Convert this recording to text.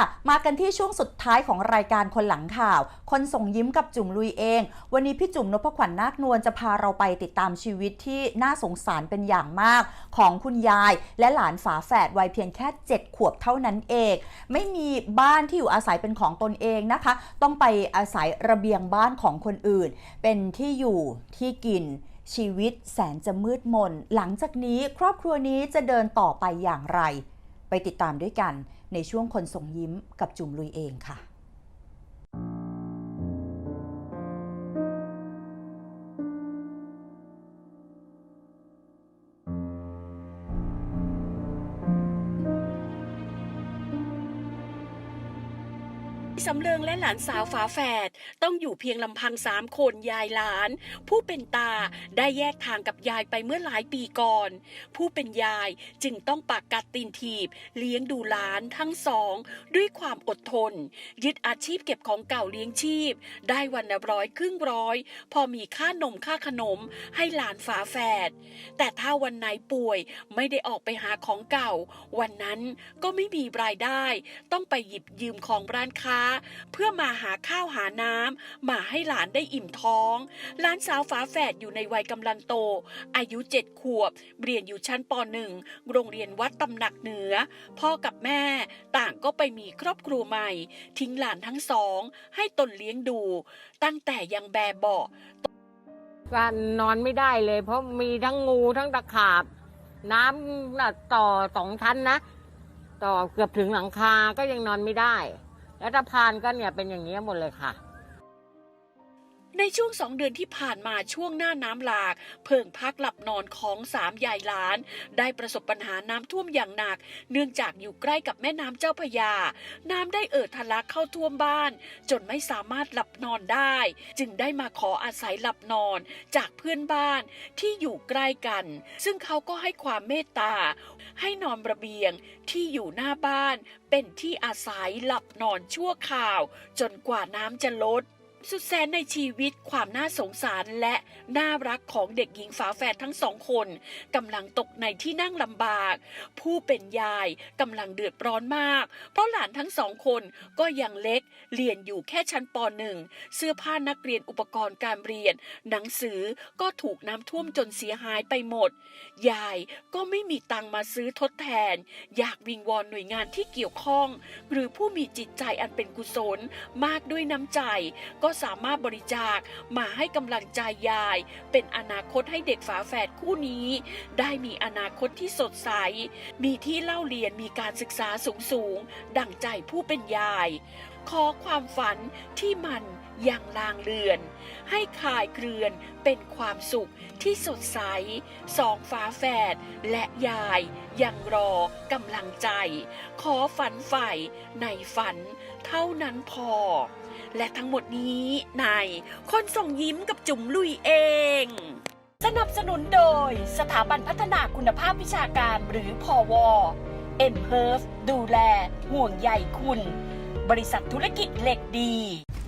ะมากันที่ช่วงสุดท้ายของรายการคนหลังข่าว คนส่งยิ้มกับจุ๋มลุยเอง วันนี้พี่จุ๋มนพขวัญนาคนวลจะพาเราไปติดตามชีวิตที่น่าสงสารเป็นอย่างมาก ของคุณยายและหลานฝาแฝดวัยเพียงแค่ 7 ขวบเท่านั้นเอง ไม่มีบ้านที่อยู่อาศัยเป็นของตนเองนะคะ ต้องไปอาศัยระเบียงบ้านของคนอื่น เป็นที่อยู่ที่กินชีวิตแสนจะมืดมน หลังจากนี้ครอบครัวนี้จะเดินต่อไปอย่างไร ไปติดตามด้วยกัน ในช่วงคนส่งยิ้มกับจุ๋มลุยเองค่ะ สำเริงและหลานสาวฝาแฝดต้องอยู่เพียงลำพังสามคนยายหลาน ผู้เป็นตาได้แยกทางกับยายไปเมื่อหลายปีก่อน ผู้เป็นยายจึงต้องปากกัดตีนถีบ เลี้ยงดูหลานทั้งสอง ด้วยความอดทน ยึดอาชีพเก็บของเก่าเลี้ยงชีพ ได้วันละร้อยครึ่งร้อย พอมีค่านมค่าขนมให้หลานฝาแฝดแต่ถ้าวันไหนป่วยไม่ได้ออกไปหาของเก่า วันนั้นก็ไม่มีรายได้ ต้องไปหยิบยืมของร้านค้าเพื่อมาหาข้าวหาน้ำมาให้หลานได้อิ่มท้อง หลานสาวฝาแฝดอยู่ในวัยกำลังโต อายุเจ็ดขวบ เรียนอยู่ชั้นปหนึ่งโรงเรียนวัดตำหนักเหนือ พ่อกับแม่ต่างก็ไปมีครอบครัวใหม่ ทิ้งหลานทั้งสอง ให้ตนเลี้ยงดู ตั้งแต่ยังแบเบาะก็นอนไม่ได้เลย เพราะมีทั้งงูทั้งตะขาบ น้ำน่ะต่อสองชั้นนะ ต่อเกือบถึงหลังคาก็ยังนอนไม่ได้ แล้วตะพานก็เนี่ยเป็นอย่างนี้ยหมดเลยค่ะ ในช่วงสองเดือนที่ผ่านมาช่วงหน้าน้ำหลาก เพิงพักหลับนอนของสามยายหลาน ได้ประสบปัญหาน้ำท่วมอย่างหนัก เนื่องจากอยู่ใกล้กับแม่น้ำเจ้าพยา น้ำได้เอ่อทะลักเข้าท่วมบ้าน จนไม่สามารถหลับนอนได้ จึงได้มาขออาศัยหลับนอนจากเพื่อนบ้านที่อยู่ใกล้กัน ซึ่งเขาก็ให้ความเมตตา ให้นอนระเบียงที่อยู่หน้าบ้าน เป็นที่อาศัยหลับนอนชั่วคราว จนกว่าน้ำจะลด สุดแสนในชีวิตความน่าสงสารและน่ารักของเด็กหญิงฝาแฝดทั้งสองคนกำลังตกในที่นั่งลำบาก ผู้เป็นยายกำลังเดือดร้อนมาก เพราะหลานทั้งสองคนก็ยังเล็กเรียนอยู่แค่ชั้นปหนึ่งเสื้อผ้านักเรียนอุปกรณ์การเรียน หนังสือก็ถูกน้ำท่วมจนเสียหายไปหมด ยายก็ไม่มีตังมาซื้อทดแทน อยากวิงวอนหน่วยงานที่เกี่ยวข้อง หรือผู้มีจิตใจอันเป็นกุศลมากด้วยน้ำใจก็สามารถบริจาคมาให้กำลังใจยาย เป็นอนาคตให้เด็กฝาแฝดคู่นี้ ได้มีอนาคตที่สดใส มีที่เล่าเรียนมีการศึกษาสูงสูงดั่งใจผู้เป็นยาย ขอความฝันที่มัน ยังลางเลือน ให้คายเครือนเป็นความสุขที่สดใสสองฝาแฝดและยายยังรอกำลังใจ ขอฝันใฝ่ในฝันเท่านั้นพอ และทั้งหมดนี้ในคนส่งยิ้มกับจุ๋มลุยเองสนับสนุนโดยสถาบันพัฒนาคุณภาพวิชาการหรือพอวเอ็มเฮิร์ฟดูแล ห่วงใยคุณ บริษัทธุรกิจเหล็กดี